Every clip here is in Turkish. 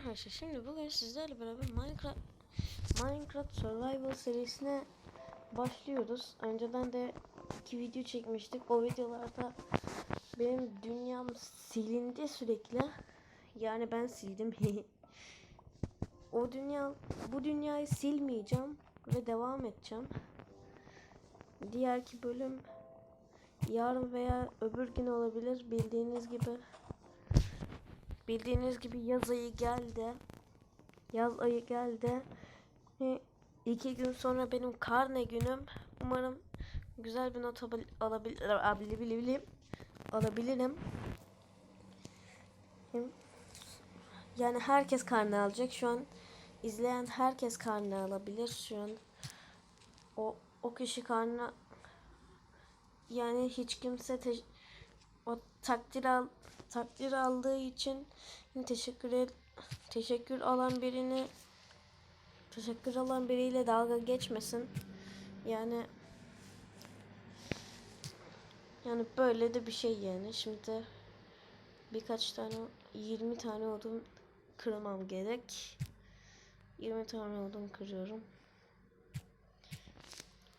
arkadaşlar şimdi bugün sizlerle beraber Minecraft Minecraft Survival serisine başlıyoruz. Önceden de iki video çekmiştik. O videolarda benim dünyam silindi sürekli. Yani ben sildim. o dünya bu dünyayı silmeyeceğim ve devam edeceğim. Diğerki bölüm yarın veya öbür gün olabilir bildiğiniz gibi. Bildiğiniz gibi yaz ayı geldi. Yaz ayı geldi. Ve iki gün sonra benim karne günüm. Umarım güzel bir not abil- alabil alabilirim. Alabilirim. Yani herkes karne alacak. Şu an izleyen herkes karne alabilir. Şu an o o kişi karne yani hiç kimse o takdir al takdir aldığı için teşekkür et, teşekkür alan birini teşekkür alan biriyle dalga geçmesin. Yani yani böyle de bir şey yani. Şimdi birkaç tane 20 tane odun kırmam gerek. 20 tane odun kırıyorum.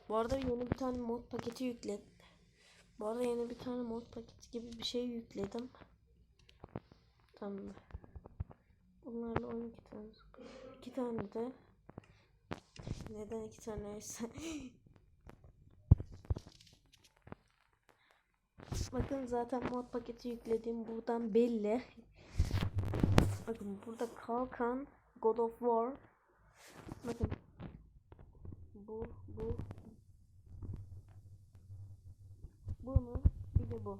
Bu arada yeni bir tane mod paketi yükledim. Bu arada yeni bir tane mod paketi gibi bir şey yükledim. Tamam. Bunlarla 12 tane. 2 tane de neden iki tane ise Bakın zaten mod paketi yüklediğim buradan belli. Bakın burada kalkan God of War. Bakın bu bu bunu bir de bu.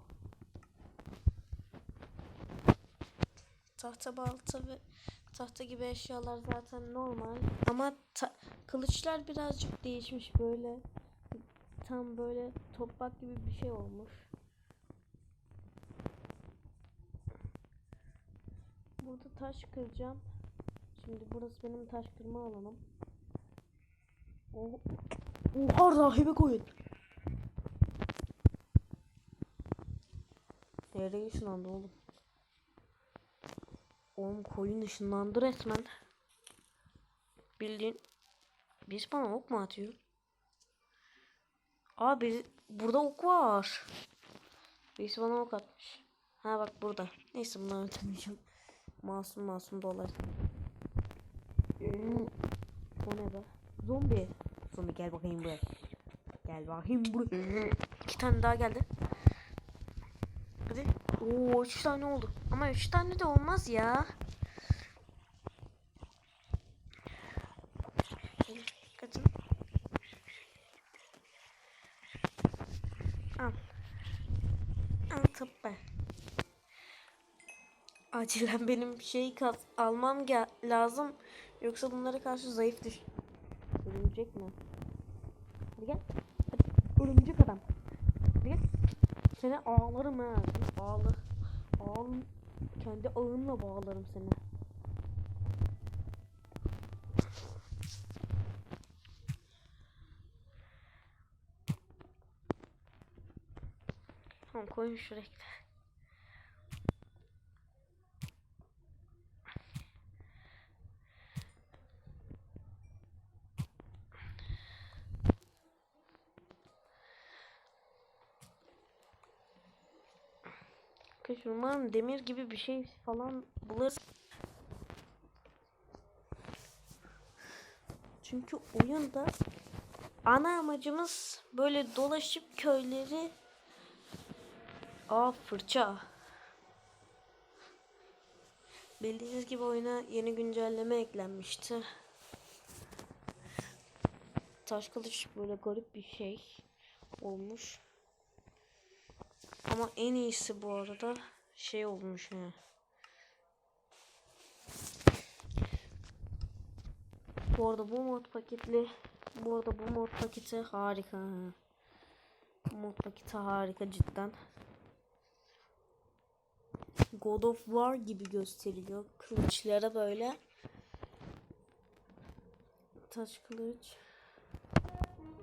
Tahta balta ve tahta gibi eşyalar zaten normal. Ama kılıçlar birazcık değişmiş böyle. Tam böyle toprak gibi bir şey olmuş. Burada taş kıracağım. Şimdi burası benim taş kırma alanım. O Oha rahibe koyun. Nereye ışınlandı oğlum? Oğlum koyun ışınlandı resmen. Bildiğin biz bana ok mu atıyor? Abi burada ok var. Birisi bana ok atmış. Ha bak burada. Neyse bunu öldürmeyeceğim. Masum masum dolar. O ne be? Zombi. Zombi gel bakayım buraya. Gel bakayım buraya. İki tane daha geldi. Oo üç tane oldu. Ama üç tane de olmaz ya. Kaçın. Al. Al tıbbı. Acilen benim şey kas almam lazım. Yoksa bunlara karşı zayıf düş. Örümcek mi? Hadi gel. Hadi. Örümcek adam. Seni ağlarım ha. Ağlı. Ağın. Kendi ağınla bağlarım seni. Tamam koyun şuraya. Arkadaşlar demir gibi bir şey falan buluruz. Çünkü oyunda ana amacımız böyle dolaşıp köyleri Aa fırça. Bildiğiniz gibi oyuna yeni güncelleme eklenmişti. Taş kılıç böyle garip bir şey olmuş. Ama en iyisi bu arada şey olmuş he. Bu arada bu mod paketli bu arada bu mod paketi harika. ha. Bu mod paketi harika cidden. God of War gibi gösteriyor. Kılıçlara böyle. Taş kılıç.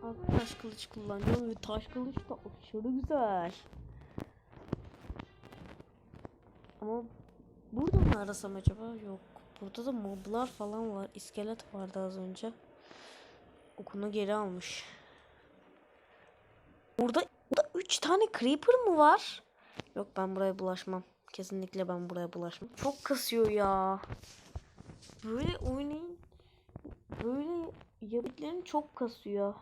Abi taş kılıç kullanıyorum ve taş kılıç da aşırı güzel. Ama burada mı arasam acaba? Yok. Burada da moblar falan var. İskelet vardı az önce. Okunu geri almış. Burada, burada 3 tane creeper mı var? Yok ben buraya bulaşmam. Kesinlikle ben buraya bulaşmam. Çok kasıyor ya. Böyle oynayın. Böyle yapıtların çok kasıyor.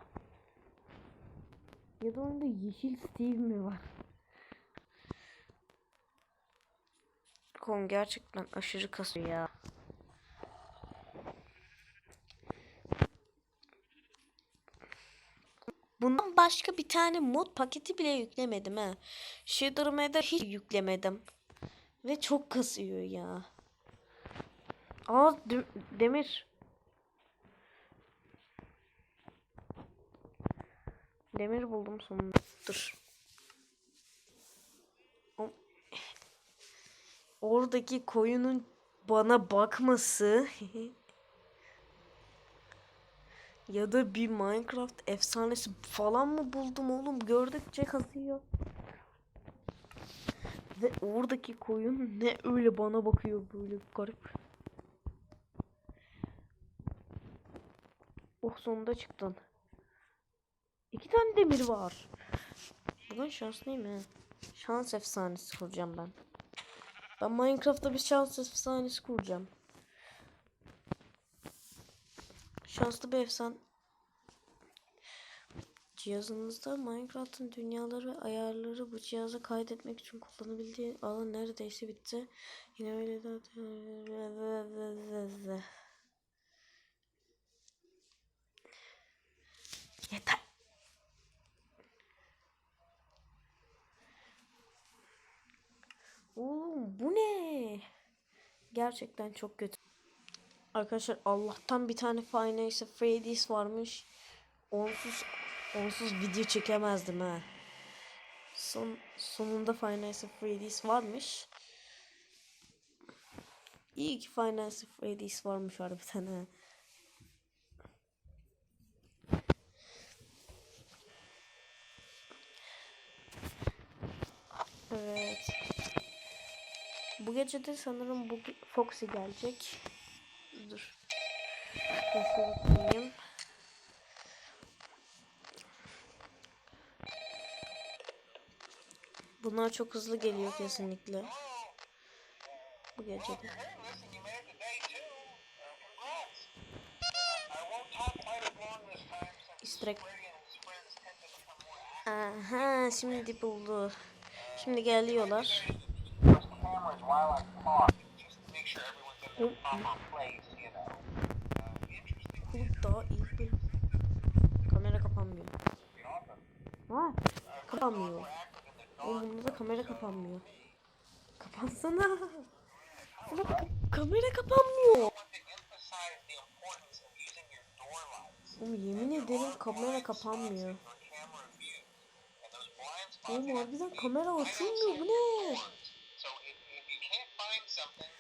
Ya da oyunda yeşil Steve mi var? Kon gerçekten aşırı kasıyor ya. Bundan başka bir tane mod paketi bile yüklemedim ha. Shader Matter hiç yüklemedim. Ve çok kasıyor ya. Aa de- demir. Demir buldum sonunda. Dur. Oradaki koyunun bana bakması ya da bir Minecraft efsanesi falan mı buldum oğlum gördükçe kasıyor. Ve oradaki koyun ne öyle bana bakıyor böyle garip. Oh sonunda çıktın. İki tane demir var. Bugün şanslıyım he. Şans efsanesi kuracağım ben. Ben Minecraft'ta bir şans efsanesi kuracağım. Şanslı bir efsan. Cihazınızda Minecraft'ın dünyaları ve ayarları bu cihaza kaydetmek için kullanabildiği alan neredeyse bitti. Yine öyle de... Yeter. Oğlum bu ne? Gerçekten çok kötü. Arkadaşlar Allah'tan bir tane Five Nights Freddy's varmış. Onsuz onsuz video çekemezdim ha. Son sonunda Five Nights Freddy's varmış. İyi ki Five Freddy's varmış harbiden ha. Evet. Bu gece de sanırım bu Foxy gelecek. Dur. Bakayım? Bunlar çok hızlı geliyor kesinlikle. Bu gece de. Listen, you made it to day two. Congrats. I won't talk quite as long this time since Easter egg. Freudian spreads tend to become more active. Aha şimdi buldu. Şimdi geliyorlar. Cameras while I talk, just to make sure everyone's in their proper place, you know. Uh, interesting. Kulüp bir kamera kapanmıyor. Ha, kapanmıyor. Oğlum bunda da kamera kapanmıyor. Kapansana. Ka- kamera kapanmıyor. Oğlum yemin ederim kamera kapanmıyor. Oğlum harbiden kamera açılmıyor bu ne? Something,